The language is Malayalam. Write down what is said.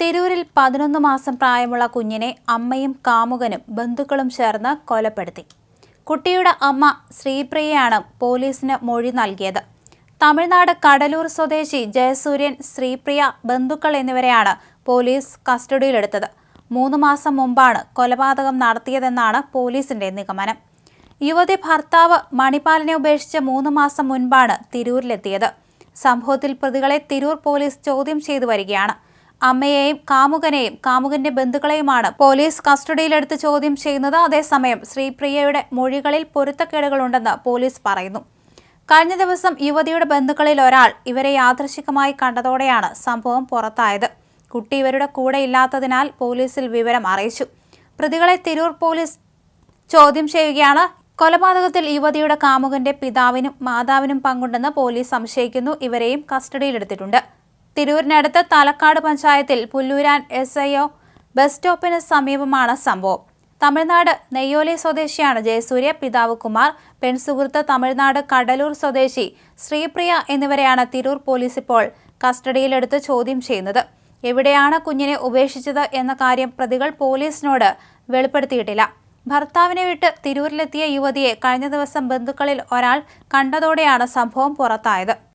തിരൂരിൽ പതിനൊന്ന് മാസം പ്രായമുള്ള കുഞ്ഞിനെ അമ്മയും കാമുകനും ബന്ധുക്കളും ചേർന്ന് കൊലപ്പെടുത്തി. കുട്ടിയുടെ അമ്മ ശ്രീപ്രിയയാണ് പോലീസിന് മൊഴി നൽകിയത്. തമിഴ്നാട് കടലൂർ സ്വദേശി ജയസൂര്യൻ ശ്രീപ്രിയ ബന്ധുക്കൾ എന്നിവരെയാണ് പോലീസ് കസ്റ്റഡിയിലെടുത്തത്. മൂന്ന് മാസം മുമ്പാണ് കൊലപാതകം നടത്തിയതെന്നാണ് പോലീസിന്റെ നിഗമനം. യുവതി ഭർത്താവ് മണിപ്പാലിനെ ഉപേക്ഷിച്ച് മൂന്ന് മാസം മുൻപാണ് തിരൂരിലെത്തിയത്. സംഭവത്തിൽ പ്രതികളെ തിരൂർ പോലീസ് ചോദ്യം ചെയ്തു വരികയാണ്. അമ്മയെയും കാമുകനെയും കാമുകന്റെ ബന്ധുക്കളെയുമാണ് പോലീസ് കസ്റ്റഡിയിലെടുത്ത് ചോദ്യം ചെയ്യുന്നത്. അതേസമയം ശ്രീപ്രിയയുടെ മൊഴികളിൽ പൊരുത്തക്കേടുകളുണ്ടെന്ന് പോലീസ് പറയുന്നു. കഴിഞ്ഞ ദിവസം യുവതിയുടെ ബന്ധുക്കളിൽ ഒരാൾ ഇവരെ യാദൃശികമായി കണ്ടതോടെയാണ് സംഭവം പുറത്തായത്. കുട്ടി ഇവരുടെ കൂടെ ഇല്ലാത്തതിനാൽ പോലീസിൽ വിവരം അറിയിച്ചു. പ്രതികളെ തിരൂർ പോലീസ് ചോദ്യം ചെയ്യുകയാണ്. കൊലപാതകത്തിൽ യുവതിയുടെ കാമുകന്റെ പിതാവിനും മാതാവിനും പങ്കുണ്ടെന്ന് പോലീസ് സംശയിക്കുന്നു. ഇവരെയും കസ്റ്റഡിയിലെടുത്തിട്ടുണ്ട്. തിരൂരിനടുത്ത് തലക്കാട് പഞ്ചായത്തിൽ Pulluran S I O bus സ്റ്റോപ്പിന് സമീപമാണ് സംഭവം. തമിഴ്നാട് നെയ്യോലി സ്വദേശിയാണ് ജയസൂര്യ പിതാവ് കുമാർ പെൺസുഹൃത്ത് തമിഴ്നാട് കടലൂർ സ്വദേശി ശ്രീപ്രിയ എന്നിവരെയാണ് തിരൂർ പോലീസ് ഇപ്പോൾ കസ്റ്റഡിയിലെടുത്ത് ചോദ്യം ചെയ്യുന്നത്. എവിടെയാണ് കുഞ്ഞിനെ ഉപേക്ഷിച്ചത് എന്ന കാര്യം പ്രതികൾ പോലീസിനോട് വെളിപ്പെടുത്തിയിട്ടില്ല. ഭർത്താവിനെ വിട്ട് തിരൂരിലെത്തിയ യുവതിയെ കഴിഞ്ഞ ദിവസം ബന്ധുക്കളിൽ ഒരാൾ കണ്ടതോടെയാണ് സംഭവം പുറത്തായത്.